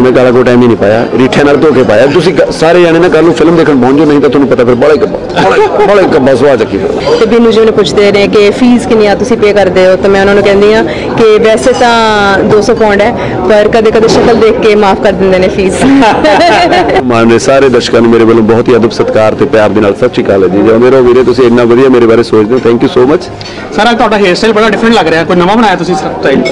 ਮੈਂ ਕਾਲਾ ਕੋਟ ਐਵੇਂ ਨਹੀਂ ਪਾਇਆ। ਰੀਠੇ ਨਾਲ ਧੋ ਕੇ ਪਾਇਆ। ਤੁਸੀਂ ਕ- ਸਾਰੇ ਜਾਣੇ ਨਾ ਕੱਲ ਨੂੰ ਫਿਲਮ ਦੇਖਣ ਪਹੁੰਚੋ ਨਹੀਂ ਤਾਂ ਤੁਹਾਨੂੰ ਪਤਾ ਫਿਰ ਬੜਾ ਕੱਬਾ ਬੜਾ ਕੱਬਾ ਸਵਾਦ ਚੱਕੀ ਫਿਰ ਤੇ ਬਿੰਨੂ ਜੀ ਨੂੰ ਪੁੱਛਦੇ ਨੇ ਕਿ ਫੀਸ ਕਿੰਨੀ ਆ ਤੁਸੀਂ ਪੇ ਕਰਦੇ ਹੋ? ਤਾਂ ਮੈਂ ਉਹਨਾਂ ਨੂੰ ਕਹਿੰਦੀ ਆ ਕਿ ਵੈਸੇ ਤਾਂ 200 ਪਾਉਂਡ ਹੈ ਪਰ ਕਦੇ ਕਦੇ ਸ਼ਕਲ ਦੇਖ ਕੇ ਮਾਫ ਕਰ ਦਿੰਦੇ ਨੇ ਫੀਸ ਮਾਨਦੇ ਸਾਰੇ ਦਰਸ਼ਕਾਂ ਨੂੰ ਮੇਰੇ ਵੱਲੋਂ ਬਹੁਤ ਹੀ ਅਦਬ ਸਤਿਕਾਰ ਤੇ ਪਿਆਰ ਦੇ ਨਾਲ ਸਤਿ ਸ਼੍ਰੀ ਅਕਾਲ ਹੈ ਜੀ ਜਿਉਂਦੇ ਰਹੋ ਵੀਰੇ ਤੁਸੀਂ ਇੰਨਾ ਵਧੀਆ ਮੇਰੇ ਬਾਰੇ ਸੋਚਦੇ ਹੋ thank you so much sir ਅੱਜ ਤੁਹਾਡਾ ਹੇਅਰ ਸਟਾਈਲ ਬੜਾ ਡਿਫਰੈਂਟ ਲੱਗ ਰਿਹਾ। ਕੋਈ ਨਵਾਂ ਬਣਾਇਆ ਤੁਸੀਂ ਸਟਾਈਲ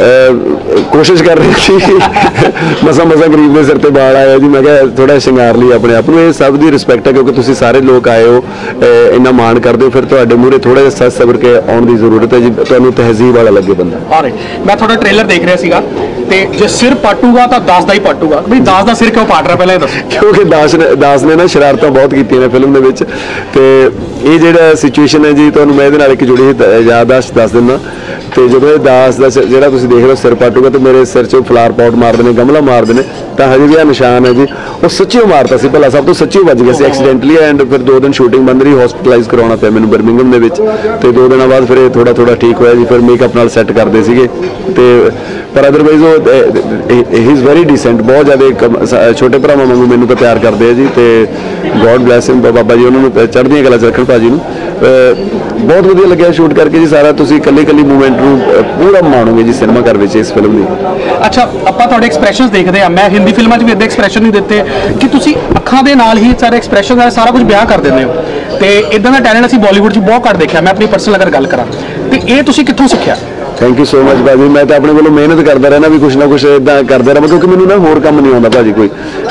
ਕੋਸ਼ਿਸ਼ ਕਰ ਰਹੀ ਸੀ। ਮਸਾ ਮਸਾ ਗਰੀਬ ਦੇ ਸਿਰ ਤੇ ਬਾਲ ਆਇਆ ਜੀ ਮੈਂ ਕਿਹਾ ਥੋੜਾ ਸ਼ਿੰਗਾਰ ਲਈ ਆਪਣੇ ਆਪ ਨੂੰ। ਇਹ ਸਭ ਦੀ ਰਿਸਪੈਕਟ ਹੈ ਕਿਉਂਕਿ ਤੁਸੀਂ ਸਾਰੇ ਲੋਕ ਆਏ ਹੋ ਇੰਨਾ ਮਾਣ ਕਰਦੇ ਹੋ ਫਿਰ ਤੁਹਾਡੇ ਮੂਹਰੇ ਥੋੜਾ ਜਿਹਾ ਸੱਚ ਸਬਰ ਕੇ ਆਉਣ ਦੀ ਜ਼ਰੂਰਤ ਹੈ ਜੀ ਤੁਹਾਨੂੰ ਤਹਿਜ਼ੀਬ ਵਾਲਾ ਲੱਗੇ ਬੰਦਾ। ਮੈਂ ਤੁਹਾਡਾ ਟ੍ਰੇਲਰ ਦੇਖ ਰਿਹਾ ਸੀਗਾ ਤੇ ਜੇ ਸਿਰ ਪਾਟੂਗਾ ਤਾਂ 10 ਦਾ ਹੀ ਪਾਟੂਗਾ। ਬਈ 10 ਦਾ ਸਿਰ ਕਿਉਂ ਪਾਟ ਰਿਹਾ ਪਹਿਲਾਂ ਇਹ ਦੱਸੋ। ਕਿਉਂਕਿ ਦਾਸ ਨੇ ਦਾਸ ਨੇ ਨਾ ਸ਼ਰਾਰਤਾਂ ਬਹੁਤ ਕੀਤੀਆਂ ਨੇ ਫਿਲਮ ਦੇ ਵਿੱਚ। ਤੇ ਇਹ ਜਿਹੜਾ ਸਿਚੁਏਸ਼ਨ ਹੈ ਜੀ ਤੁਹਾਨੂੰ ਮੈਂ ਇਹਦੇ ਨਾਲ ਇੱਕ ਜੁੜੀ ਹੋਈ ਯਾਦਦਾਸ਼ਤ ਦੱਸ ਦਿੰਦਾ। ਤੇ ਜਦੋਂ ਇਹ ਦਾਸ ਦਾ ਜਿਹੜਾ ਤੁਸੀਂ ਦੇਖ ਰਹੇ ਹੋ ਸਿਰ ਪਾਟੂਗਾ ਤੇ ਮੇਰੇ ਸਿਰ 'ਚੋਂ ਫਲਾਰ ਪਾਟ ਮਾਰਦੇ ਨੇ ਗਮਲਾ ਮਾਰਦੇ ਨੇ। ਤਾਂ ਹਜੇ ਵੀ ਆ ਨਿਸ਼ਾਨ ਹੈ ਜੀ। ਉਹ ਸੱਚੀ ਮਾਰਤਾ ਸੀ ਭਲਾ ਸਭ ਤੋਂ ਸੱਚੀ ਵੱਜ ਗਿਆ ਸੀ ਐਕਸੀਡੈਂਟਲੀ ਐਂਡ ਫਿਰ ਦੋ ਦਿਨ ਸ਼ੂਟਿੰਗ ਬੰਦ ਰਹੀ ਹਸਪੀਟਲਾਈਜ਼ ਕਰਾਉਣਾ ਪਿਆ ਮੈਨੂੰ ਬਰਮਿੰਗਮ ਦੇ ਵਿੱਚ। ਤੇ ਦੋ ਦਿਨਾਂ ਬਾਅਦ ਫਿਰ ਇਹ ਥੋੜਾ ਥੋੜਾ ਠੀਕ ਹੋਇਆ ਜੀ ਫਿਰ ਮੇਕਅਪ ਨਾਲ ਸੈੱਟ ਕਰਦੇ ਸੀਗੇ। ਤੇ ਪਰ ਅਦਰਵਾਈਜ਼ ਉਹ ਹੀ ਇਜ਼ ਵੈਰੀ ਡੀਸੈਂਟ ਬਹੁਤ ਜ਼ਿਆਦਾ ਛੋਟੇ ਭਰਾਵਾਂ ਵਾਂਗੂ ਮੈਨੂੰ ਤਾਂ ਪਿਆਰ ਕਰਦੇ ਆ ਜੀ। ਤੇ ਗੋਡ ਬlesਸ ਹਿਮ ਬਾਬਾ ਜੀ ਉਹਨਾਂ ਨੂੰ ਚੜ੍ਹਦੀਆਂ ਕਲਾ ਚ ਰੱਖਣ ਭਾਜੀ ਨੂੰ। ਬਹੁਤ ਵਧੀਆ ਲੱਗਿਆ ਸ਼ੂਟ ਕਰਕੇ ਜੀ ਸਾਰਾ। ਤੁਸੀਂ ਇਕੱਲੇ ਇਕੱਲੀ ਮੂਵਮੈਂਟ ਨੂੰ ਪੂਰਾ ਮਾਣੋਗੇ ਜੀ ਸਿਨੇਮਾ ਘਰ ਵਿੱਚ ਇਸ ਫਿਲਮ ਦੀ। ਅੱਛਾ, ਆਪਾਂ ਤੁਹਾਡੇ ਐਕਸਪ੍ਰੈਸ਼ਨਸ ਦੇਖਦੇ ਆ ਮੈਂ ਹਿੰਦੀ ਫਿਲਮਾਂ 'ਚ ਵੀ ਇਦਾਂ ਐਕਸਪ੍ਰੈਸ਼ਨ ਨਹੀਂ ਦਿੱਤੇ। ਕਿ ਤੁਸੀਂ ਅੱਖਾਂ ਦੇ ਨਾਲ ਹੀ ਸਾਰੇ ਐਕਸਪ੍ਰੈਸ਼ਨ ਨਾਲ ਸਾਰਾ ਕੁਝ ਬਿਆਨ ਕਰ ਦਿੰਦੇ ਹੋ। ਤੇ ਇਦਾਂ ਦਾ ਟੈਲੈਂਟ ਅਸੀਂ ਬਾਲੀਵੁੱਡ 'ਚ ਬਹੁਤ ਘੱਟ ਦੇਖਿਆ। ਮੈਂ ਆਪਣੀ ਪਰਸਨਲ ਅਗਰ ਗੱਲ ਕਰਾਂ। ਤੇ ਇਹ ਤੁਸੀਂ ਕਿੱਥੋਂ ਸਿੱਖਿਆ? ਥੈਂਕ ਯੂ ਸੋ ਮਚ ਭਾਜੀ। ਮੈਂ ਤਾਂ ਆਪਣੇ ਵੱਲੋਂ ਮਿਹਨਤ ਕਰਦਾ ਰਹਿਣਾ, ਵੀ ਕੁਛ ਨਾ ਕੁਛ ਇਦਾਂ ਕਰਦਾ ਰਹਾਂ। ਕਿਉਂਕਿ ਮੈਨੂੰ ਨਾ ਹੋਰ ਕੰਮ ਨਹੀਂ ਆਉਂਦਾ ਭਾਜੀ ਕੋਈ।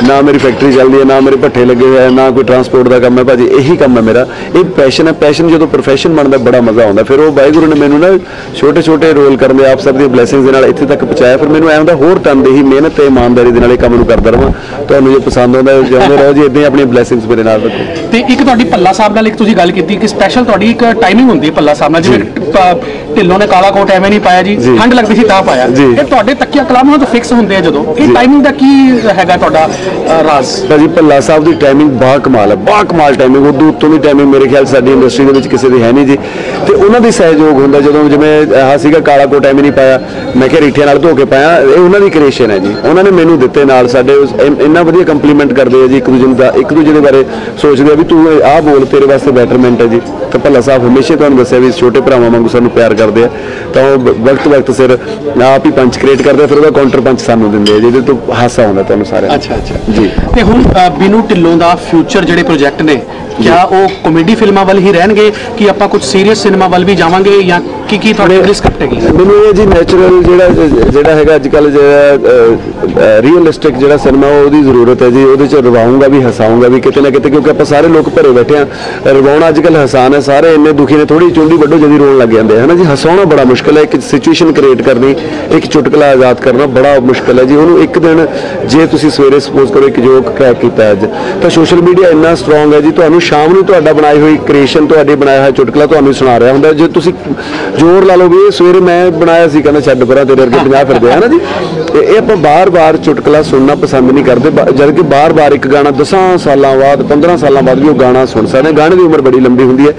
ਨਾ ਮੇਰੀ ਫੈਕਟਰੀ ਚੱਲਦੀ ਹੈ, ਨਾ ਮੇਰੇ ਭੱਠੇ ਲੱਗੇ ਹੋਏ ਆ, ਨਾ ਕੋਈ ਟਰਾਂਸਪੋਰਟ ਦਾ ਕੰਮ ਹੈ ਭਾਜੀ। ਇਹੀ ਕੰਮ ਹੈ ਮੇਰਾ। ਇਹ ਪੈਸ਼ਨ ਹੈ। ਪੈਸ਼ਨ ਜਦੋਂ ਪ੍ਰੋਫੈਸ਼ਨ ਬਣਦਾ, ਬੜਾ ਮਜ਼ਾ ਆਉਂਦਾ। ਫਿਰ ਉਹ ਵਾਹਿਗੁਰੂ ਨੇ ਮੈਨੂੰ ਨਾ ਛੋਟੇ ਛੋਟੇ ਰੋਲ ਕਰਨ ਦੇ ਆਪ ਸਭ ਦੀ ਬਲੇਸਿੰਗਸ ਦੇ ਨਾਲ ਇੱਥੇ ਤੱਕ ਪਹੁੰਚਾਇਆ। ਫਿਰ ਮੈਨੂੰ ਐਂ ਹੁੰਦਾ, ਹੋਰ ਤਨਦੇਹੀ ਮਿਹਨਤ ਤੇ ਇਮਾਨਦਾਰੀ ਦੇ ਨਾਲ ਇਹ ਕੰਮ ਨੂੰ ਕਰਦਾ ਰਹਾਂ। ਤੁਹਾਨੂੰ ਜੇ ਪਸੰਦ ਆਉਂਦਾ ਹੈ, ਜਿਉਂਦੇ ਰਹੋ ਜੀ ਇਦਾਂ ਹੀ ਆਪਣੀਆਂ ਬਲੇਸਿੰਗਸ ਮੇਰੇ ਨਾਲ ਰੱਖੋ। ਤੇ ਇੱਕ ਤੁਹਾਡੀ ਪੱਲਾ ਸਾਹਿਬ ਨਾਲ ਇੱਕ ਤੁਸੀਂ ਗੱਲ ਕੀਤੀ ਕਿ ਸਪੈਸ਼ਲ ਤੁਹਾਡੀ ਇੱਕ ਟਾਈਮਿੰਗ ਹੁੰਦੀ ਹੈ ਪੱਲਾ ਸਾਹਿਬ ਨਾਲ ਜਿਵੇਂ ਪ- ਢਿੱਲੋਂ ਨੇ ਕਾਲਾ ਕੋਟ ਐਵੇਂ ਨਹੀਂ ਪਾਇਆ ਜੀ ਜੀ। ਠੰਡ ਲੱਗਦੀ ਸੀ ਤਾਂ ਪਾਇਆ। ਜੀ। ਇਹ ਤੁਹਾਡੇ ਤੱਕੀਆ ਕਲਾਮਾਂ ਤੋਂ ਫਿਕਸ ਹੁੰਦੇ ਆ ਜਦੋਂ। ਇਹ ਟਾਈਮਿੰਗ ਦਾ ਕੀ ਹੈਗਾ ਤੁਹਾਡਾ ਅ, ਰਾਜ਼? ਭਾਜੀ ਭੱਲਾ ਸਾਹਿਬ ਦੀ ਟਾਈਮਿੰਗ ਬਾ ਕਮਾਲ ਹੈ ਬਾ ਕਮਾਲ ਟਾਈਮਿੰਗ ਉਦੋਂ ਉੱਤੋਂ ਦੀ ਟਾਈਮਿੰਗ ਮੇਰੇ ਖਿਆਲ ਸਾਡੀ ਇੰਡਸਟਰੀ ਦੇ ਵਿੱਚ ਕਿਸੇ ਦੀ ਹੈ ਨਹੀਂ ਜੀ। ਤੇ ਉਹਨਾਂ ਦੀ ਸਹਿਯੋਗ ਹੁੰਦਾ ਜਦੋਂ ਜਿਵੇਂ ਆਹ ਸੀਗਾ ਕਾਲਾ ਕੋਟ ਐਵੇਂ ਨਹੀਂ ਪਾਇਆ ਮੈਂ ਕਿਹਾ ਰੀਠਿਆਂ ਨਾਲ ਧੋ ਕੇ ਪਾਇਆ ਇਹ ਉਹਨਾਂ ਦੀ ਕ੍ਰੀਏਸ਼ਨ ਹੈ ਜੀ। ਉਹਨਾਂ ਨੇ ਮੈਨੂੰ ਦਿੱਤੇ ਨਾਲ ਸਾਡੇ ਉਸ- ਇਨ- ਇੰਨਾ ਵਧੀਆ ਕੰਪਲੀਮੈਂਟ ਕਰਦੇ ਆ ਜੀ ਇੱਕ ਦੂਜੇ ਦਾ ਇੱਕ ਦੂਜੇ ਦੇ ਬਾਰੇ ਸੋਚਦੇ ਆ ਵੀ ਤੂੰ ਆਹ ਬੋਲ ਤੇਰੇ ਵਾਸਤੇ ਬੈਟਰਮੈਂਟ ਹੈ ਜੀ। ਤਾਂ ਭੱਲਾ ਸਾਹਿਬ ਹਮੇਸ਼ਾ ਤੁਹਾਨੂੰ ਦੱਸਿਆ ਵੀ ਛੋਟੇ ਭਰਾਵਾਂ ਵਾਂਗੂ ਸਾਨੂੰ ਪਿਆਰ ਕਰਦੇ ਆ। ਤਾਂ ਉਹ ਵਕਤ ਵਕਤ ਸਿਰ ਆਪ ਹੀ ਪੰਚ ਕ੍ਰੀਏਟ ਕਰਦੇ ਫਿਰ ਉਹਦਾ ਕਾਊਂਟਰ ਪੰਚ ਸਾਨੂੰ ਦਿੰਦੇ ਆ ਜਿਹਦੇ ਤੋਂ ਹਾਸਾ ਆਉਂਦਾ ਤੁਹਾਨੂੰ ਸਾਰਿਆਂ ਨੂੰ। ਅੱਛਾ ਅੱਛਾ। ਜੀ। ਤੇ ਹੁਣ ਬਿਨੂ ਢਿੱਲੋਂ ਦਾ ਫਿਊਚਰ ਜਿਹੜੇ ਪ੍ਰੋਜੈਕਟ ਨੇ ਕਿਆ ਉਹ ਕਾਮੇਡੀ ਫਿਲਮਾਂ ਵੱਲ ਹੀ ਰਹਿਣਗੇ ਕਿ ਆਪਾਂ ਕੁਝ ਸੀਰੀਅਸ ਸਿਨੇਮਾ ਵੱਲ ਵੀ ਜਾਵਾਂਗੇ ਜਾਂ ਕੀ ਕੀ ਤੁਹਾਡੇ ਅਗਲੀ ਸਕ੍ਰਿਪਟ ਹੈਗੀ ਮੈਨੂੰ ਇਹ ਜੀ ਨੈਚੁਰਲ ਜਿਹੜਾ ਜਿਹੜਾ ਹੈਗਾ ਅੱਜ ਕੱਲ ਜਿਹੜਾ ਰੀਅਲਿਸਟਿਕ ਜਿਹੜਾ ਸਿਨੇਮਾ ਉਹਦੀ ਜ਼ਰੂਰਤ ਹੈ ਜੀ। ਉਹਦੇ ਚ ਰਵਾਉਂਗਾ ਵੀ ਹਸਾਉਂਗਾ ਵੀ ਕਿਤੇ ਨਾ ਕਿਤੇ ਕਿਉਂਕਿ ਆਪਾਂ ਸਾਰੇ ਲੋਕ ਭਰੇ ਬੈਠੇ ਆ ਰਵਾਉਣਾ ਅੱਜ ਕੱਲ ਹਸਾਨ ਹੈ। ਸਾਰੇ ਇੰਨੇ ਦੁਖੀ ਨੇ ਥੋੜੀ ਚੁੰਡੀ ਵੱਡੋ ਜਦੀ ਰੋਣ ਲੱਗ ਜਾਂਦੇ ਹਨਾ ਜੀ ਹਸਾਉਣਾ ਬੜਾ ਮੁਸ਼ਕਲ ਹੈ। ਇੱਕ ਸਿਚੁਏਸ਼ਨ ਕ੍ਰੀਏਟ ਕਰਨੀ ਇੱਕ ਚੁਟਕਲਾ ਆਜ਼ਾਦ ਕਰਨਾ ਬੜਾ ਮੁਸ਼ਕਲ ਹੈ ਜੀ। ਉਹਨੂੰ ਇੱਕ ਦਿਨ ਜੇ ਤੁਸੀਂ ਸਵੇਰੇ ਸਪੋਜ਼ ਕਰੋ ਇੱਕ ਜੋਕ ਕ੍ਰੈਕ ਕੀਤਾ ਅੱਜ ਤਾਂ ਸੋਸ਼ਲ ਮੀਡੀਆ ਇੰਨਾ ਸਟਰੋਂਗ ਹੈ ਜੀ। ਤੁਹਾਨੂੰ ਸ਼ਾਮ ਨੂੰ ਤੁਹਾਡਾ ਬਣਾਈ ਹੋਈ ਕ੍ਰੀਏਸ਼ਨ ਤੁਹਾਡੇ ਬਣਾਇਆ ਹੋਇਆ ਚੁਟਕਲਾ ਤੁਹਾਨੂੰ ਸੁਣਾ ਰਿਹਾ ਹੁੰਦਾ। ਜੇ ਤੁਸੀਂ ਜ਼ੋਰ ਲਾ ਲਓ ਵੀ ਇਹ ਸਵੇਰੇ ਮੈਂ ਬਣਾਇਆ ਸੀ ਕਹਿੰਦਾ ਛੱਡ ਪਰਾਂ, ਤੇਰੇ ਅੱਗੇ 50 ਫਿਰਦੇ ਆ, ਹਨਾ ਜੀ? ਤੇ ਇਹ ਆਪਾਂ ਬਾਰ-ਬਾਰ ਚੁਟਕਲਾ ਸੁਣਨਾ ਪਸੰਦ ਨਹੀਂ ਕਰਦੇ, ਬ- ਜਦ ਕਿ ਬਾਰ-ਬਾਰ ਇੱਕ ਗਾਣਾ 10 ਸਾਲਾਂ ਬਾਅਦ 15 ਸਾਲਾਂ ਬਾਅਦ ਵੀ ਉਹ ਗਾਣਾ ਸੁਣ ਸਕਦੇ ਗਾਣੇ ਦੀ ਉਮਰ ਬੜੀ ਲੰਬੀ ਹੁੰਦੀ ਹੈ।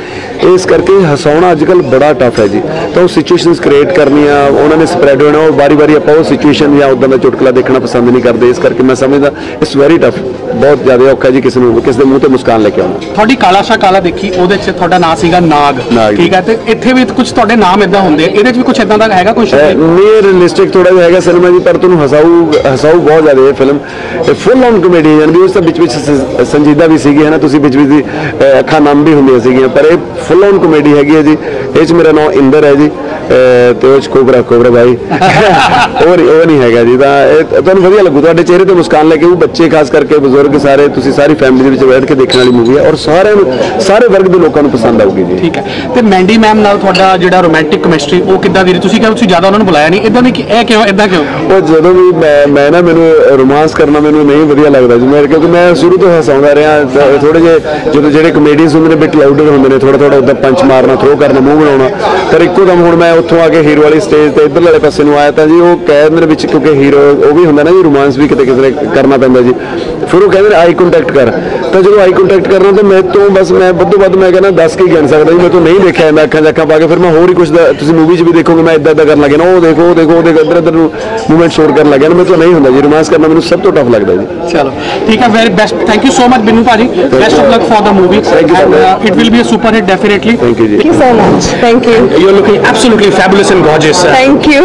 ਇਸ ਕਰਕੇ ਹਸਾਉਣਾ ਅੱਜ ਕੱਲ ਬੜਾ ਟਫ ਹੈ ਜੀ। ਤਾਂ ਉਹ ਸਿਚੁਏਸ਼ਨਸ ਕ੍ਰੀਏਟ ਕਰਨੀਆਂ, ਉਹਨਾਂ ਨੇ ਸਪਰੈਡ ਹੋਣਾ, ਉਹ ਵਾਰੀ-ਵਾਰੀ ਆਪਾਂ ਉਹ ਸਿਚੁਏਸ਼ਨ ਜਾਂ ਉਦਾਂ ਦਾ ਚੁਟਕਲਾ ਦੇਖਣਾ ਪਸੰਦ ਨਹੀਂ ਕਰਦੇ। ਇਸ ਕਰਕੇ ਮੈਂ ਸਮਝਦਾ ਇਟਸ ਵੈਰੀ ਟਫ ਬਹੁਤ ਜ਼ਿਆਦਾ ਔਖਾ ਜੀ ਕਿਸੇ ਨੂੰ ਕਿਸੇ ਦੇ ਮੂੰਹ ਤੇ ਮੁਸਕਾਨ ਲੈ ਕੇ ਆਉਣਾ। ਤੁਹਾਡੀ ਕਾਲਾ ਸ਼ਾ ਕਾਲਾ ਦੇਖੀ ਉਹਦੇ 'ਚ ਤੁਹਾਡਾ ਨਾਂ ਸੀਗਾ ਨਾਗ। ਨਾਗ ਜੀ। ਠੀਕ ਹੈ ਤੇ ਇੱਥੇ ਵੀ ਕੁਝ ਤੁਹਾਡੇ ਨਾਮ ਇਦਾਂ ਹੁੰਦੇ ਆ ਇਹਦੇ 'ਚ ਵੀ ਕੁਝ ਇਦਾਂ ਦਾ ਹੈਗਾ ਕੁਝ ਨੀਅਰ ਰਿਅਲਿਸਟਿਕ ਥੋੜਾ ਜਿਹਾ ਹੈਗਾ ਸਿਨੇਮਾ ਜੀ ਪਰ ਤੁਹਾਨੂੰ ਹਸਾਊ ਹਸਾਊ ਬਹੁਤ ਜ਼ਿਆਦਾ ਇਹ ਫਿਲਮ ਫੁੱਲ ਔਨ ਕਮੇਡੀ ਯਾਨੀ ਉਸ ਤਾਂ ਵਿੱਚ ਵਿੱਚ ਸ- ਸੰਜੀਦਾ ਵੀ ਸੀਗੀ ਹੈ ਨਾ? ਤੁਸੀਂ ਵਿੱਚ ਵਿੱਚ ਦੀ ਅਹ, ਅੱਖਾਂ ਨਮ ਵੀ ਹੁੰਦੀਆਂ ਸੀਗੀਆਂ ਪਰ ਇਹ ਫੁੱਲ ਔਨ ਕਮੇਡੀ ਹੈਗੀ ਹੈ ਜੀ। ਇਹ ਚ ਮੇਰਾ ਨਾਮ ਇੰਦਰ ਹੈ ਜੀ। ਤੇ ਉਹ ਕੋਬਰਾ ਕੋਬਰਾ ਭਾਈ ਨਹੀਂ- ਉਹ ਨਹੀਂ ਹੈਗਾ ਜੀ ਤਾਂ ਇਹ ਤੁਹਾਨੂੰ ਵਧੀਆ ਲੱਗੂ ਤੁਹਾਡੇ ਚਿਹਰੇ ਤੇ ਮੁਸਕਾਨ ਲੈ ਕੇ ਉਹ ਬੱਚੇ ਖਾਸ ਕਰਕੇ ਬਜ਼ੁਰਗ ਸਾਰੇ ਤੁਸੀਂ ਸਾਰੀ ਫੈਮਿਲੀ ਦੇ ਵਿੱਚ ਬੈਠ ਕੇ ਦੇਖਣ ਵਾਲੀ ਮੂਵੀ ਹੈ ਔਰ ਸਾਰਿਆਂ ਨੂੰ ਸਾਰੇ ਵਰਗ ਦੇ ਲੋਕਾਂ ਨੂੰ ਪਸੰਦ ਆਊਗੀ ਜੀ। ਠੀਕ ਹੈ। ਤੇ ਮੈਂਡੀ ਮੈਮ ਨਾਲ ਤੁਹਾਡਾ ਜਿਹੜਾ ਰੋਮਾਂਟਿਕ ਕੈਮਿਸਟਰੀ ਉਹ ਕਿੱਦਾਂ ਦੀ? ਤੁਸੀਂ ਕਿਹਾ ਤੁਸੀਂ ਜ਼ਿਆਦਾ ਉਹਨਾਂ ਨੂੰ ਬੁਲਾਇਆ ਨਹੀਂ ਇਦਾਂ ਨਹੀਂ ਕਿ ਇਹ ਕਿਉਂ ਇਦਾਂ ਕਿਉਂ? ਉਹ ਜਦੋਂ ਵੀ ਮੈਂ ਮੈਂ ਨਾ ਮੈਨੂੰ ਰੋਮਾਂਸ ਕਰਨਾ ਮੈਨੂੰ ਨਹੀਂ ਵਧੀਆ ਲੱਗਦਾ ਜੀ ਮੈਂ ਕਿਉਂਕਿ ਮੈਂ ਸ਼ੁਰੂ ਤੋਂ ਹਸਾਉਂਦਾ ਰਿਹਾ ਥੋੜੇ ਜੇ ਜਦੋਂ ਜਿਹੜੇ ਕਮੇਡੀਅਨਸ ਹੁੰਦੇ ਨੇ ਬਿਟ ਲਾਊਡਰ ਹੁੰਦੇ ਨੇ ਥੋੜਾ ਥੋੜਾ ਉਦਾਂ ਪੰਚ ਮਾਰਨਾ ਥਰੋ ਕਰਨਾ ਮੂੰਹ ਬਣਾਉਣਾ ਪਰ ਇੱਕੋ ਦਮ ਹੁਣ ਮੈਂ ਉੱਥੋਂ ਆ ਕੇ ਹੀਰੋ ਵਾਲੀ ਸਟੇਜ ਤੇ ਇਧਰ ਵਾਲੇ ਪਾਸੇ ਨੂੰ ਆਇਆ ਤਾਂ ਜੀ ਉਹ ਕੈਮਰੇ ਵਿੱਚ ਕਿਉਂਕਿ ਹੀਰੋ ਉਹ ਵੀ ਹੁੰਦਾ ਨਾ ਜੀ ਰੋਮਾਂਸ ਵੀ ਕਿਤੇ ਕਿਸੇ ਨੇ ਕਰਨਾ ਪੈਂਦਾ ਜੀ। ਫਿਰ ਉਹ ਕਹਿੰਦੇ ਆਈ ਕੰਟੈਕਟ ਕਰ। ਤਾਂ ਜਦੋਂ ਆਈ ਕੰਟੈਕਟ ਕਰਨਾ ਤਾਂ ਮੈਂ ਤੋਂ ਬਸ ਮੈਂ ਵੱਧੋ ਵੱਧ ਮੈਂ ਕਹਿੰਦਾ 10 ਕੀ ਗਿਣ ਸਕਦਾ ਜੀ ਮੈਂ ਤੋਂ ਨਹੀਂ ਦੇਖਿਆ ਮੈਂ ਅੱਖਾਂ ਜੱਖਾਂ ਪਾ ਕੇ ਫਿਰ ਮੈਂ ਹੋਰ ਹੀ ਕੁਝ ਤੁਸੀਂ ਮੂਵੀ 'ਚ ਵੀ ਦੇਖੋਗੇ ਮੈਂ ਇਦਾਂ ਇਦਾਂ ਕਰਨ ਲੱਗਿਆ ਨਾ ਉਹ ਦੇਖੋ ਉਹ ਦੇਖੋ ਉਹ ਦੇਖੋ ਇਧਰ ਇਧਰ ਨੂੰ ਮੂਵਮੈਂਟ ਸ਼ੋਰ ਕਰਨ ਲੱਗਿਆ ਨਾ ਮੈਂ ਤੋਂ ਨਹੀਂ ਹੁੰਦਾ ਜੀ ਰੋਮਾਂਸ ਕਰਨਾ ਮੈਨੂੰ ਸਭ ਤੋਂ ਟਫ ਲੱਗਦਾ ਜੀ। ਚਲੋ ਠੀਕ ਹੈ very best thank you so much Binnu ਭਾਜੀ। Best of luck for the movie it will be a super hit definitely thank you ਜੀ। Thank you so much thank you you are looking absolutely absolutely fabulous and gorgeous. Thank you.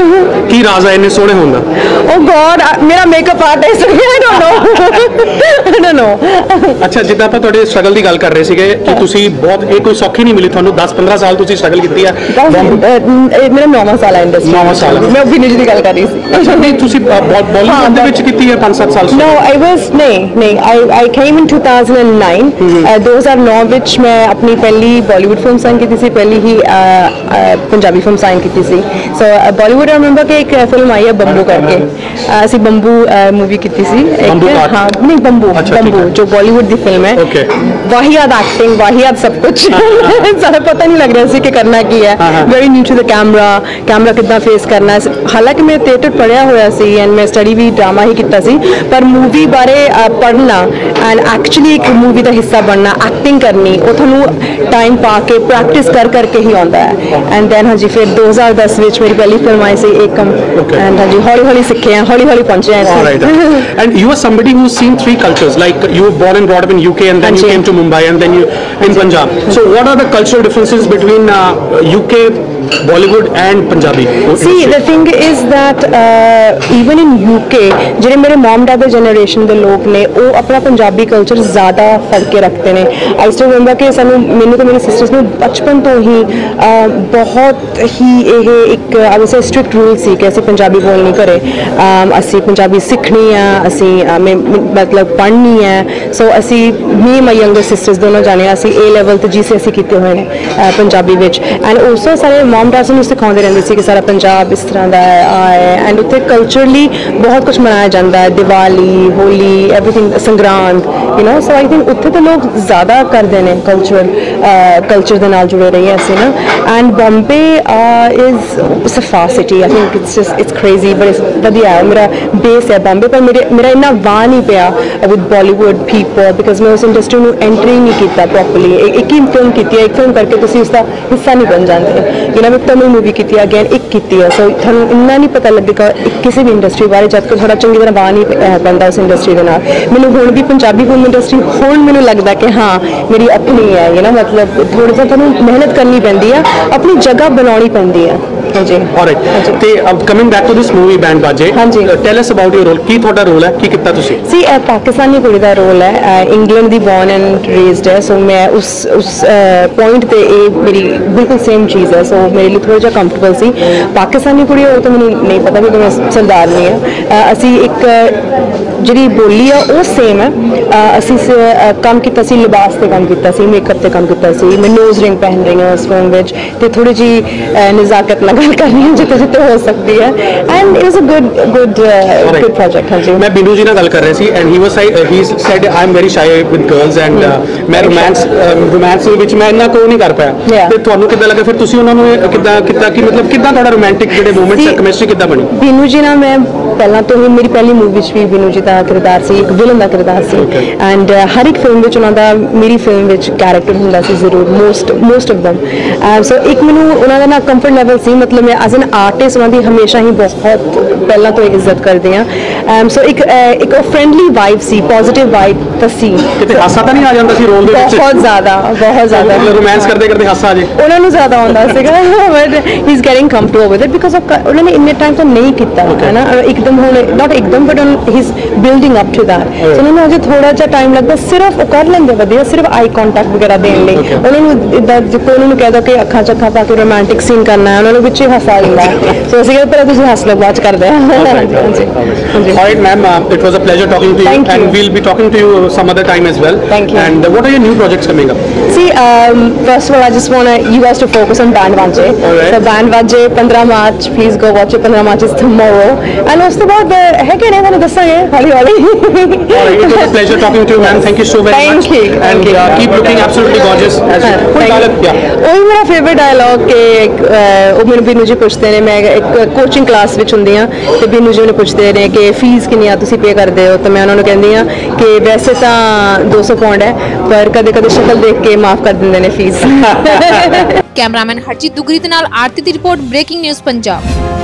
ਕੀ ਰਾਜ਼ ਹੈ ਇੰਨੇ ਸੋਹਣੇ ਹੋਣ ਦਾ Oh ਮੇਰਾ makeup artist we I don't know I don't know ਅੱਛਾ ਜਿੱਦਾਂ ਆਪਾਂ ਤੁਹਾਡੇ ਸਟਰਗਲ ਦੀ ਗੱਲ ਕਰ ਰਹੇ ਸੀਗੇ ਕਿ ਤੁਸੀਂ ਬਹੁਤ ਇਹ ਕੋਈ ਸੌਖੀ ਨਹੀਂ ਮਿਲੀ ਤੁਹਾਨੂੰ 10 15 ਸਾਲ ਤੁਸੀਂ ਸਟਰਗਲ ਕੀਤੀ ਆ ਮੇਰਾ ਨੌਵਾਂ ਸਾਲ ਹੈ ਇੰਡਸਟਰੀ ਨੌਵਾਂ ਸਾਲ ਹੈ। ਮੈਂ ਵਿਨੇਜ ਦੀ ਗੱਲ ਕਰ ਰਹੀ ਸੀ ਅੱਛਾ ਨਹੀਂ ਤੁਸੀਂ ਬਹੁਤ ਬਾਲੀਵੁੱਡ ਦੇ ਵਿੱਚ ਕੀਤੀ ਹੈ 5-7 ਸਾਲ No, I was नहीं नहीं I I came in 2009. Uh, 2009 ਵਿੱਚ ਮੈਂ ਆਪਣੀ ਪਹਿਲੀ ਬੋਲੀਵੁੱਡ ਫਿਲਮ ਸਾਈਨ ਕੀਤੀ ਸੀ ਪਹਿਲੀ ਹੀ ਪੰਜਾਬੀ ਫਿਲਮ ਸਾਈਨ ਕੀਤੀ ਸੀ ਸੋ ਬਾਲੀਵੁੱਡ ਆਈ ਰਿਮੈਂਬਰ ਕਿ ਇੱਕ ਫਿਲਮ ਆਈ ਹੈ ਬੰਬੂ ਕਰਕੇ ਅਹ, ਅਸੀਂ ਬੰਬੂ ਮੂਵੀ ਕੀਤੀ ਸੀ ਇੱਕ ਬੰਬੂ ਕਾਟ? ਹਾਂ ਨਹੀਂ ਬੰਬੂ ਅੱਛਾ, ਠੀਕ ਬੰਬੂ ਹੈ। ਜੋ ਬਾਲੀਵੁੱਡ ਦੀ ਫਿਲਮ ਹੈ Okay. ਵਾਹੀਆਤ ਐਕਟਿੰਗ ਵਾਹੀਆਤ ਸਭ ਕੁਝ ਸਾਰਾ ਪਤਾ ਨਹੀਂ ਲੱਗ ਰਿਹਾ ਸੀ ਕਿ ਕਰਨਾ ਕੀ ਹੈ ਹਾਂ, ਹਾਂ। Very new to the camera camera ਕਿੱਦਾਂ ਫੇਸ ਕਰਨਾ ਹੈ ਹਾਲਾਂਕਿ ਮੈਂ ਥੀਏਟਰ ਪੜਿਆ ਹੋਇਆ ਸੀ ਐਂਡ ਮੈਂ ਸਟੱਡੀ ਵੀ ਡਰਾਮਾ ਹੀ ਕੀਤਾ ਸੀ ਪਰ ਮੂਵੀ ਬਾਰੇ ਅ, ਪੜ੍ਹਨਾ ਐਂਡ ਐਕਚੁਅਲੀ ਇੱਕ ਮੂਵੀ ਦਾ ਹਿੱਸਾ ਬਣਨਾ ਐਕਟਿੰਗ ਕਰਨੀ ਉਹ ਤੁਹਾਨੂੰ ਟਾਈਮ ਪਾ ਕੇ ਪ੍ਰੈਕਟਿਸ ਕਰ ਕਰਕੇ ਹੀ ਆਉਂਦਾ ਹੈ ਐਂਡ ਦੈਨ ਹਾਂਜੀ ਫਿਰ 2010 ਵਿੱਚ ਮੇਰੀ ਪਹਿਲੀ ਫਿਲਮ ਆਈ ਸੀ ਏਕਮ Okay. ਐਂਡ ਹਾਂਜੀ ਹੌਲੀ ਹੌਲੀ ਸਿੱਖੇ ਹਾਂ ਹੌਲੀ ਹੌਲੀ ਪਹੁੰਚੇ ਹਾਂ All right. and you are somebody who's seen three cultures. Like you were born and brought up in UK, and then you ਹਾਂਜੀ। came to Mumbai, and then you in Punjab. So what are the cultural differences between uh, UK, Bollywood, and Punjabi? See, the thing is that uh, even in UK ਜਿਹੜੇ ਮੇਰੇ ਮਮ dad ਦੇ generation ਦੇ ਲੋਕ ਨੇ ਉਹ ਆਪਣਾ Punjabi culture ਜ਼ਿਆਦਾ ਫੜ ਕੇ ਰੱਖਦੇ ਨੇ ਆਈ ਸਟਿਲ ਰਿਮੈਂਬਰ ਕਿ ਸਾਨੂੰ ਮੈਨੂੰ ਤੇ ਮੇਰੀ ਸਿਸਟਰਸ ਨੂੰ ਬਚਪਨ ਤੋਂ ਹੀ ਅਹ, ਬਹੁਤ ਹੀ ਇਹ ਇੱਕ I would say strict rule ਸੀ ਕਿ ਅਸੀਂ ਪੰਜਾਬੀ ਬੋਲਣੀ ਘਰੇ ਅਮ, ਅਸੀਂ ਪੰਜਾਬੀ ਸਿੱਖਣੀ ਆ ਅਸੀਂ ਅਹ, ਮੈਂ- ਮੈਂ- ਮਤਲਬ ਪੜ੍ਹਨੀ ਹੈ ਸੋ ਅਸੀਂ ਮੀ ਮਾਈ ਯੰਗਰ ਸਿਸਟਰਸ ਦੋਨੋਂ ਜਾਣੇ ਅਸੀਂ ਏ ਲੈਵਲ ਤੇ ਜੀਸੀਐਸਈ ਕੀਤੇ ਹੋਏ ਨੇ ਅਹ, ਪੰਜਾਬੀ ਵਿੱਚ ਐਂਡ ਆਲਸੋ ਸਾਰੇ ਮਮ ਡੈਡਸ ਨੂੰ ਸਿਖਾਉਂਦੇ ਰਹਿੰਦੇ ਸੀ ਕਿ ਸਾਰਾ ਪੰਜਾਬ ਇਸ ਤਰ੍ਹਾਂ ਦਾ ਹੈ, ਆ ਹੈ। ਐਂਡ ਉੱਥੇ ਕਲਚਰਲੀ ਬਹੁਤ ਕੁਝ ਮਨਾਇਆ ਜਾਂਦਾ ਹੈ, Diwali, Holi everything Sangrand you know so I think ਉੱਥੇ ਤਾਂ ਲੋਕ ਜ਼ਿਆਦਾ ਕਰਦੇ ਨੇ ਕਲਚਰ ਕਲਚਰ ਦੇ ਨਾਲ ਜੁੜੇ ਰਹੇ ਅਸੀਂ ਨਾ। And Bombay is it's a fast city I think it's just it's crazy but it's ਵਧੀਆ ਮੇਰਾ ਬੇਸ ਹੈ ਬੰਬੇ ਪਰ ਮੇਰੇ, ਮੇਰਾ ਇੰਨਾ ਵਾਹ ਨਹੀਂ ਪਿਆ ਵਿਦ ਬਾਲੀਵੁੱਡ ਪੀਪਲ ਬਿਕਾਜ਼ ਮੈਂ ਉਸ ਇੰਡਸਟਰੀ ਨੂੰ ਐਂਟਰੀ ਨਹੀਂ ਕੀਤਾ ਪ੍ਰੋਪਰਲੀ ਇੱਕ ਹੀ ਫਿਲਮ ਕੀਤੀ ਹੈ, ਇੱਕ ਫਿਲਮ ਕਰਕੇ ਤੁਸੀਂ ਉਸ ਦਾ ਹਿੱਸਾ ਨਹੀਂ ਬਣ ਜਾਂਦੇ। ਨਾ ਮੈਂ ਤਮਿਲ ਮੂਵੀ ਕੀਤੀ ਆ ਅਗੇਨ ਇੱਕ ਕੀਤੀ ਆ। ਸੋ ਤੁਹਾਨੂੰ ਇੰਨਾ ਨਹੀਂ ਪਤਾ ਲੱਗੇਗਾ ਕਿਸੇ ਵੀ ਇੰਡਸਟਰੀ ਬਾਰੇ ਜਦ ਤੱਕ ਥੋੜਾ ਚੰਗੀ ਤਰ੍ਹਾਂ ਬਾਹ ਨਹੀਂ ਉਸ ਇੰਡਸਟਰੀ ਦੇ ਨਾਲ। ਮੈਨੂੰ ਹੁਣ ਵੀ ਪੰਜਾਬੀ ਫਿਲਮ ਇੰਡਸਟਰੀ ਹੁਣ ਮੈਨੂੰ ਲੱਗਦਾ ਕਿ ਹਾਂ ਮੇਰੀ ਆਪਣੀ ਹੈ ਇਹ ਨਾ ਮਤਲਬ ਥੋੜਾ ਜਿਹਾ ਤੁਹਾਨੂੰ ਮਿਹਨਤ ਕਰਨੀ ਪੈਂਦੀ ਆ ਆਪਣੀ ਜਗ੍ਹਾ ਬਣਾਉਣੀ ਪੈਂਦੀ ਆ। ਹਾਂਜੀ। ਆਲਰਾਈਟ ਤੇ ਅਬ coming back to this movie Band Baaje tell us about your role ਕੀ ਤੁਹਾਡਾ ਰੋਲ ਹੈ? ਕੀ ਕੀਤਾ ਤੁਸੀਂ? ਸੀ ਇਹ ਪਾਕਿਸਤਾਨੀ ਕੁੜੀ ਦਾ ਰੋਲ ਹੈ। ਇੰਗਲੈਂਡ ਦੀ ਬੌਰਨ ਐਂਡ ਰੇਜ਼ਡ ਹੈ। ਸੋ ਮੈਂ ਉਸ ਉਸ ਪੁਆਇੰਟ ਤੇ ਇਹ ਮੇਰੀ ਬਿਲਕੁਲ ਸੇਮ ਚੀਜ਼ ਹੈ। ਸੋ ਮੇਰੇ ਲਈ ਥੋੜਾ ਜਿਹਾ ਕੰਫਰਟੇਬਲ ਸੀ। ਪਾਕਿਸਤਾਨੀ ਕੁੜੀ ਉਹ ਤਾਂ ਮੈਨੂੰ ਨਹੀਂ ਪਤਾ ਕਿ ਮੈਂ ਸਰਦਾਰਨੀ ਆ। ਅਹ, ਅਸੀਂ ਇੱਕ ਜਿਹੜੀ ਬੋਲੀ ਆ ਉਹ ਸੇਮ ਹੈ ਅਸੀਂ ਕੰਮ ਕੀਤਾ ਸੀ ਲਿਬਾਸ ਤੇ ਕੰਮ ਕੀਤਾ ਸੀ ਮੇਕਅਪ ਤੇ ਕੰਮ ਕੀਤਾ ਸੀ। ਮੈਂ ਨੋਜ਼ ਰਿੰਗ ਪਹਿਨ ਰਹੀ ਹਾਂ ਉਸ ਫਿਲਮ ਵਿੱਚ ਤੇ ਥੋੜੀ ਜੀ ਨਜ਼ਾਕਤ ਨਾਲ ਗੱਲ ਕਰਨੀ ਹੈ ਜਿੱਥੇ ਜਿੱਥੇ ਹੋ ਸਕਦੀ ਹੈ। And it was a good good. Good project ਹਾਂਜੀ। ਮੈਂ ਬਿੰਦੂ ਜੀ ਨਾਲ ਗੱਲ ਕਰ ਰਿਹਾ ਸੀ and he was he said I am very shy with girls and ਮੈਂ ਰੋਮਾਂਸ ਰੋਮਾਂਸ ਵਿੱਚ ਮੈਂ ਇੰਨਾ ਕੋਈ ਨਹੀਂ ਕਰ ਪਾਇਆ. ਤੇ ਤੁਹਾਨੂੰ ਕਿੱਦਾਂ ਲੱਗਾ? ਫਿਰ ਤੁਸੀਂ ਉਹਨਾਂ ਨੂੰ ਕਿੱਦਾਂ ਕਿੱਦਾਂ ਕਿ ਮਤਲਬ ਕਿੱਦਾਂ ਤੁਹਾਡਾ ਰੋਮਾਂਟਿਕ ਜਿਹੜੇ ਮੂਮੈਂਟਸ See- ਕੈਮਿਸਟਰੀ ਕਿੱਦਾਂ ਬਣੀ? ਬੀਨੂ ਜੀ ਨਾਲ ਮੈਂ ਪਹਿਲਾਂ ਤੋਂ ਹੀ ਮੇਰੀ ਪਹਿਲੀ ਮੂਵੀ ਵਿੱਚ ਵੀ ਬੀਨੂ ਜੀ ਦਾ ਕਿਰਦਾਰ ਸੀ ਇੱਕ ਵਿਲਨ ਦਾ ਕਿਰਦਾਰ ਸੀ। ਐਂਡ ਹਰ ਇੱਕ ਫਿਲਮ ਵਿੱਚ ਉਹਨਾਂ ਦਾ ਮੇਰੀ ਫਿਲਮ ਵਿੱਚ ਕੈਰੈਕਟਰ ਹੁੰਦਾ ਸੀ ਜ਼ਰੂਰ most most of them. So ਇੱਕ ਮੈਨੂੰ ਉਹਨਾਂ ਦਾ ਨਾ ਕੰਫਰਟ ਲੈਵਲ ਸੀ ਮਤਲਬ ਮੈਂ ਐਜ਼ ਐਨ ਆਰਟਿਸਟ ਉਹਨਾਂ ਦੀ ਹਮੇਸ਼ਾ ਹੀ ਬਹੁਤ ਪਹਿਲਾਂ ਤੋਂ ਇੱਜ਼ਤ ਕਰਦੇ ਹਾਂ। ਸੋ ਇੱਕ ਅਹ, ਇੱਕ ਫ੍ਰੈਂਡਲੀ ਵਾਈਬ ਸੀ ਪੋਜ਼ਿਟਿਵ ਵਾਈਬ ਤਾਂ ਸੀ। ਕਿਤੇ ਹਾਸਾ ਤਾਂ ਨਹੀਂ ਆ ਜਾਂਦਾ ਸੀ ਰੋਲ ਦੇ ਵਿੱਚ? ਬਹੁਤ ਜ਼ਿਆਦਾ ਬਹੁਤ ਜ਼ਿਆਦਾ। ਰੋਮਾਂਸ ਕਰਦੇ ਕਰਦੇ ਹਾਸਾ ਆ ਜੇ। ਉਹਨਾਂ ਨੂੰ ਜ਼ਿਆਦਾ ਆਉਂਦਾ ਸੀਗਾ। But he is getting comfortable with it because of ਉਹਨਾਂ ਨੇ ਇੰਨੇ ਟਾਈਮ ਤੋਂ ਨਹੀਂ ਕੀਤਾ ਹੈ ਨਾ ਅਹ ਇੱਕਦਮ ਹੁਣ ਨਾਟ ਇੱਕਦਮ but he is building up to that so ਉਹਨਾਂ ਨੂੰ ਅਜੇ ਥੋੜਾ ਜਿਹਾ ਟਾਈਮ ਲੱਗਦਾ ਸਿਰਫ ਉਹ ਕਰ ਲੈਂਦੇ ਵਧੀਆ ਸਿਰਫ ਆਈ ਕੰਟੈਕਟ ਵਗੈਰਾ ਦੇਣ ਲਈ ਉਹਨਾਂ ਨੂੰ ਇਦਾਂ ਜੇ ਕੋਈ ਉਹਨਾਂ ਨੂੰ ਕਹਿ ਦੋ ਕਿ ਅੱਖਾਂ 'ਚ ਅੱਖਾਂ ਪਾ ਕੇ ਰੋਮਾਂਟਿਕ ਸੀਨ ਕਰਨਾ ਹੈ ਉਹਨਾਂ ਨੂੰ ਵਿੱਚ ਹੀ ਹਾਸਾ ਆਉਂਦਾ ਸੋ ਅਸੀਂ ਕਹਿੰਦੇ ਪਹਿਲਾਂ ਤੁਸੀਂ ਹੱਸ ਲਓ ਬਾਅਦ 'ਚ ਕਰਦੇ ਹਾਂ ਹਾਂਜੀ ਹਾਂਜੀ ਹਾਂਜੀ All right, ma'am. Uh, it was a pleasure talking to you, Thank you. and we'll be talking to you some other time as well. Thank you. And uh, what are your new projects coming up? See, um, first of all, I just want you guys to focus on Band Vaje. Alright. So Band Vaje, 15 March, please go watch it. 15 March is tomorrow. And ਉਸ ਤੋਂ ਬਾਅਦ ਹੈਗੇ ਨੇ ਤੁਹਾਨੂੰ ਦੱਸਾਂਗੇ ਹੌਲੀ ਹੌਲੀ Alright, it was a pleasure talking to you, ma'am. Thank you so very Thank much. you. And Thank you. uh, keep looking absolutely gorgeous as you. ਕੋਈ ਗੱਲ yeah. ਉਹੀ ਮੇਰਾ ਫੇਵਰਿਟ ਡਾਇਲੌਗ ਕਿ ਅਹ, ਉਹ ਮੈਨੂੰ ਬੀਨੂ ਜੀ ਪੁੱਛਦੇ ਨੇ ਮੈਂ ਇੱਕ ਕੋਚਿੰਗ ਕਲਾਸ ਵਿੱਚ ਹੁੰਦੀ ਆ ਤੇ ਬੀਨੂ ਜੀ ਮੈਨੂੰ ਪੁੱਛਦੇ ਨੇ ਕਿ ਫੀਸ ਕਿੰਨੀ ਆ ਤੁਸੀਂ ਪੇ ਕਰਦੇ ਹੋ ਤਾਂ ਮੈਂ ਉਹਨਾਂ ਨੂੰ ਕਹਿੰਦੀ ਆ ਕਿ ਵੈਸੇ ਤਾਂ 200 ਪਾਉਂਡ ਹੈ ਪਰ ਕਦੇ ਕਦੇ ਸ਼ਕਲ ਦੇਖ ਕੇ ਮਾਫ ਕਰ ਦਿੰਦੇ ਨੇ ਫੀਸ ਕੈਮਰਾਮੈਨ ਹਰਜੀਤ ਦੁਗਰੀ ਦੇ ਨਾਲ ਆਰਤੀ ਦੀ ਰਿਪੋਰਟ ਬ੍ਰੇਕਿੰਗ ਨਿਊਜ਼ ਪੰਜਾਬ।